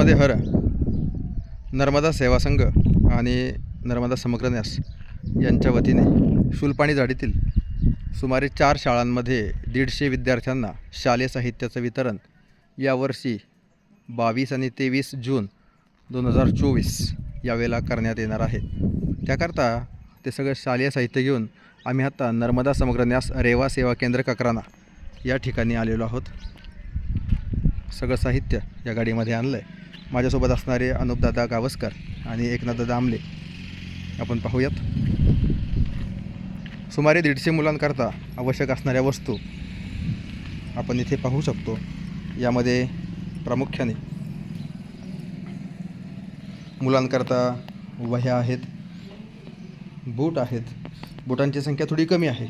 नर्मदे हर नर्मदा सेवा संघ आणि नर्मदा समग्र न्यास यांच्या वतीने शुलपाणी झाडीतील सुमारे चार शाळांमध्ये दीडशे विद्यार्थ्यांना शालेय साहित्याचं वितरण यावर्षी बावीस आणि तेवीस जून दोन हजार चोवीस यावेळेला करण्यात येणार आहे. त्याकरता ते सगळं शालेय साहित्य घेऊन आम्ही आता नर्मदा समग्र न्यास रेवा सेवा केंद्र ककराना या ठिकाणी आलेलो आहोत. सगळं साहित्य या गाडीमध्ये आणलं आहे माझ्यासोबत असणारे अनुपदादा गावस्कर आणि एकनाथदादा आमले आपण पाहूयात. सुमारे दीडशे मुलांकरता आवश्यक असणाऱ्या वस्तू आपण इथे पाहू शकतो. यामध्ये प्रामुख्याने मुलांकरता वह्या आहेत बूट आहेत. बुटांची संख्या थोडी कमी आहे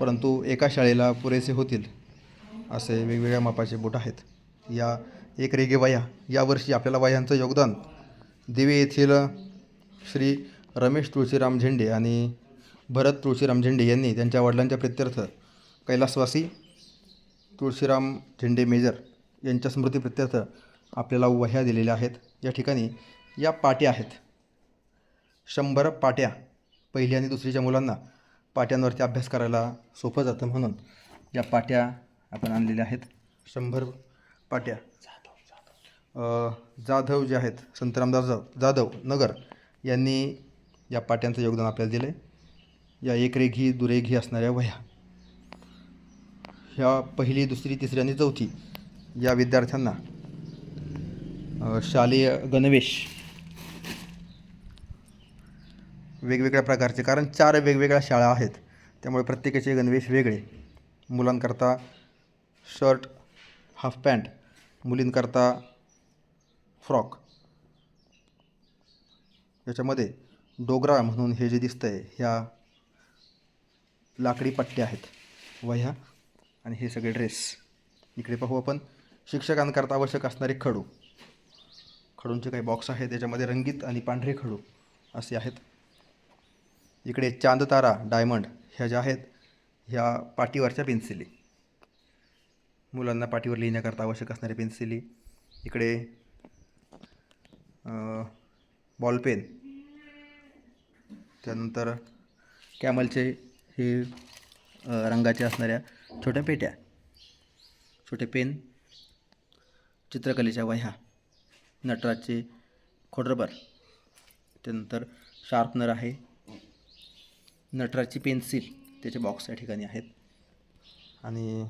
परंतु एका शाळेला पुरेसे होतील असे वेगवेगळ्या मापाचे बूट आहेत. या एक रेगे वया यावर्षी आपल्याला वह्यांचं योगदान. दिवे येथील श्री रमेश तुळशीराम झेंडे आणि भरत तुळशीराम झेंडे यांनी त्यांच्या वडिलांच्या प्रित्यर्थ कैलासवासी तुळशीराम झेंडे मेजर यांच्या स्मृतीप्रित्यर्थ आपल्याला वह्या दिलेल्या आहेत. या ठिकाणी या पाट्या आहेत. शंभर पाट्या पहिली आणि दुसरीच्या मुलांना पाट्यांवरती अभ्यास करायला सोपं जातं म्हणून या पाट्या आपण आणलेल्या आहेत. शंभर पाट्या. जाधव जे आहेत संतरामदास जाधव जाधव नगर यांनी या पाट्यांचं योगदान आपल्याला दिलं आहे या एक रेघी दुरेघी असणाऱ्या वह्या. ह्या पहिली दुसरी तिसरी आणि चौथी या विद्यार्थ्यांना शालेय गणवेश वेगवेगळ्या प्रकारचे कारण चार वेगवेगळ्या शाळा आहेत. त्यामुळे प्रत्येकाचे गणवेश वेगळे. मुलांकरता शर्ट हाफ पॅन्ट. मुलींकरता फ्रॉक. याच्यामध्ये डोगरा म्हणून हे जे दिसतं आहे ह्या लाकडी पट्ट्या आहेत. वह्या आणि हे सगळे ड्रेस इकडे पाहू आपण. शिक्षकांकरता आवश्यक असणारे खडू. खडूंचे काही बॉक्स आहेत त्याच्यामध्ये रंगीत आणि पांढरे खडू असे आहेत. इकडे चांदतारा डायमंड ह्या ज्या आहेत ह्या पाटीवरच्या पेन्सिली मुलांना पाटीवर लिहिण्याकरता आवश्यक असणाऱ्या पेन्सिली इकडे बॉलपेन त्यानंतर कॅमलचे हे रंगाचे असणाऱ्या छोट्या पेट्या. छोटे पेन. चित्रकलेच्या वह्या. नटराजचे खोडरबर. त्यानंतर शार्पनर आहे. नटराजची पेन्सिल त्याचे बॉक्स या ठिकाणी आहेत. आणि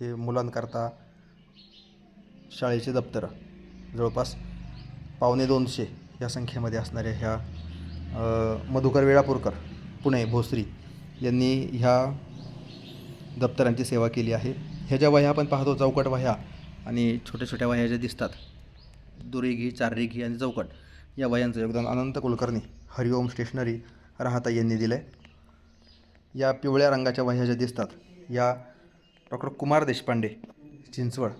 हे मुलांकरता शाळेचे दप्तरं. जवळपास पावणे दोनशे. या संख्येमध्ये असणाऱ्या ह्या मधुकर वेळापूरकर पुणे भोसरी यांनी ह्या दप्तरांची सेवा केली आहे. ह्या ज्या वह्या आपण पाहतो चौकट वह्या आणि छोट्या छोट्या वह्या ज्या दिसतात दुरेघी चाररेघी आणि चौकट या वह्यांचं योगदान अनंत कुलकर्णी हरिओम स्टेशनरी राहता यांनी दिलं आहे या पिवळ्या रंगाच्या वह्या ज्या दिसतात या डॉक्टर कुमार देशपांडे चिंचवड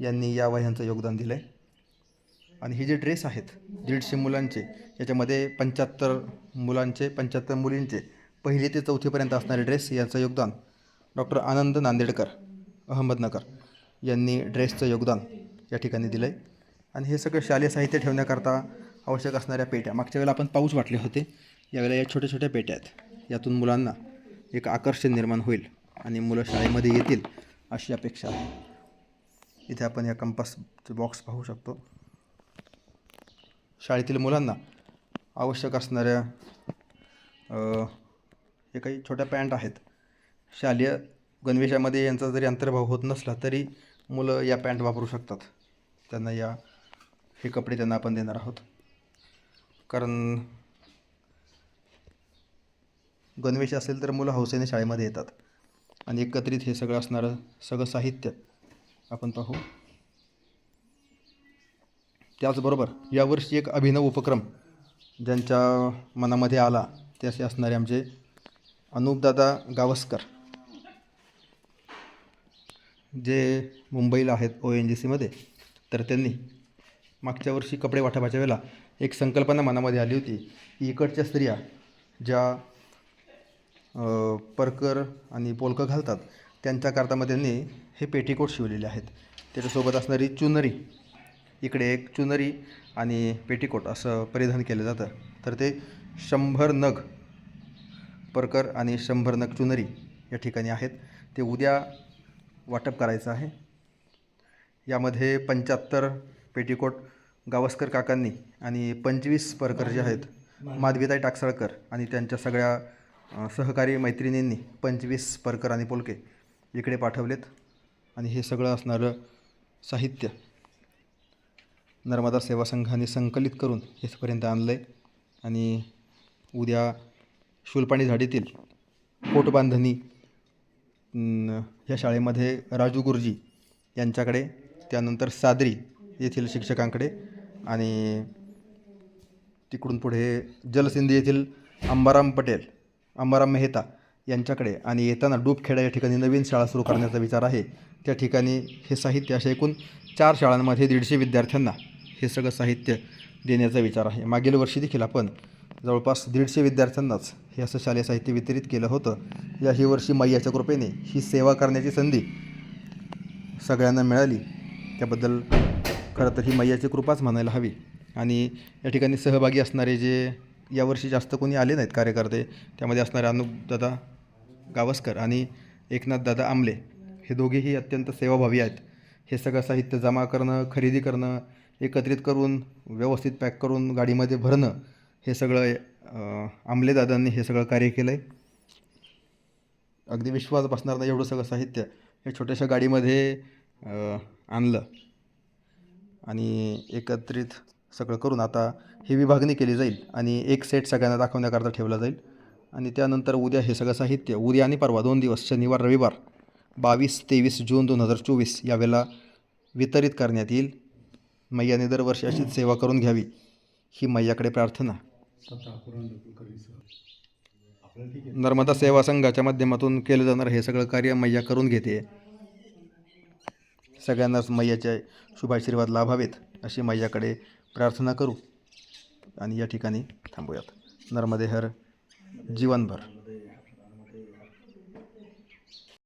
यांनी या वह्यांचं योगदान दिलं आहे आणि हे जे ड्रेस आहेत दीडशे मुलांचे याच्यामध्ये पंच्याहत्तर मुलांचे पंच्याहत्तर मुलींचे पहिली ते चौथीपर्यंत असणारे ड्रेस यांचं योगदान डॉक्टर आनंद नांदेडकर अहमदनगर यांनी ड्रेसचं योगदान या ठिकाणी दिलं आहे आणि हे सगळं शालेय साहित्य ठेवण्याकरता आवश्यक असणाऱ्या पेट्या. मागच्या वेळेला आपण पाऊस वाटले होते यावेळेला या छोट्या छोट्या पेट्या आहेत. यातून मुलांना एक आकर्षण निर्माण होईल आणि मुलं शाळेमध्ये येतील अशी अपेक्षा आहे. इथे आपण या कंपासचे बॉक्स पाहू शकतो. शाळेतील मुलांना आवश्यक असणाऱ्या हे काही छोट्या पॅन्ट आहेत. शालेय गणवेशामध्ये यांचा जरी अंतर्भाव होत नसला तरी मुलं या पॅन्ट वापरू शकतात. त्यांना या हे कपडे त्यांना आपण देणार आहोत. कारण गणवेश असेल तर मुलं हौसेने शाळेमध्ये येतात. आणि एकत्रित हे सगळं असणारं सगळं साहित्य आपण पाहू. त्याचबरोबर यावर्षी एक अभिनव उपक्रम ज्यांच्या मनामध्ये आला ते असे असणारे आमचे अनुपदादा गावस्कर जे मुंबईला आहेत ओ एन जी सीमध्ये तर त्यांनी मागच्या वर्षी कपडे वाटपाच्या वेळेला एक संकल्पना मनामध्ये आली होती की इकडच्या स्त्रिया ज्या परकर आणि पोलकं घालतात त्यांच्या मग त्यांनी हे पेटीकोट शिवलेले आहेत. त्याच्यासोबत असणारी चुनरी इकडे एक चुनरी आणि पेटीकोट असं परिधान केलं जातं. तर ते शंभर नग परकर आणि शंभर नग चुनरी या ठिकाणी आहेत. ते उद्या वाटप करायचं आहे. यामध्ये पंच्याहत्तर पेटीकोट गावस्कर काकांनी आणि पंचवीस परकर जे आहेत माधवीताई टाकसाळकर आणि त्यांच्या सगळ्या सहकारी मैत्रिणींनी पंचवीस परकर आणि पोलके इकडे पाठवलेत. आणि हे सगळं असणारं साहित्य नर्मदा सेवा संघाने संकलित करून इथपर्यंत आणलं आहे आणि उद्या शुलपाणी झाडीतील पोटबांधणी या ह्या शाळेमध्ये राजू गुरुजी यांच्याकडे त्यानंतर सादरी येथील शिक्षकांकडे आणि तिकडून पुढे जलसिंधी येथील अंबाराम पटेल अंबाराम मेहता यांच्याकडे आणि येताना डूबखेडा या ठिकाणी नवीन शाळा सुरू करण्याचा विचार आहे. त्या ठिकाणी हे साहित्य अशा एकूण चार शाळांमध्ये दीडशे विद्यार्थ्यांना हे सगळं साहित्य देण्याचा विचार आहे. मागील वर्षी देखील आपण जवळपास दीडशे विद्यार्थ्यांनाच हे असं शालेय साहित्य वितरित केलं होतं. या ही वर्षी मैयाच्या कृपेने ही सेवा करण्याची संधी सगळ्यांना मिळाली. त्याबद्दल खरं तर ही मैयाची कृपाच म्हणायला हवी. आणि या ठिकाणी सहभागी असणारे जे यावर्षी जास्त कोणी आले नाहीत कार्यकर्ते त्यामध्ये असणारे अनुपदादा गावस्कर आणि एकनाथदादा आमले हे दोघेही अत्यंत सेवाभावी आहेत. हे सगळं साहित्य जमा करणं खरेदी करणं एकत्रित करून व्यवस्थित पॅक करून गाडीमध्ये भरणं हे सगळं आमलेदादांनी हे सगळं कार्य केलं आहे अगदी विश्वास बसणार नाही एवढं सगळं साहित्य हे छोट्याशा गाडीमध्ये आणलं. आणि एकत्रित सगळं करून आता ही विभागणी केली जाईल आणि एक सेट सगळ्यांना दाखवण्याकरता ठेवला जाईल. आणि त्यानंतर उद्या हे सगळं साहित्य उद्या आणि परवा दोन दिवस शनिवार रविवार बावीस तेवीस जून दोन हजार चोवीस यावेळेला वितरित करण्यात येईल. मैयाने दरवर्षी अशीच सेवा करून घ्यावी ही मैयाकडे प्रार्थना. नर्मदा सेवा संघाच्या माध्यमातून केलं जाणार हे सगळं कार्य मैया करून घेते. सगळ्यांनाच मैयाचे शुभाशीर्वाद लाभावेत अशी मैयाकडे प्रार्थना करू. आणि या ठिकाणी थांबूयात. नर्मदे हर जीवनभर.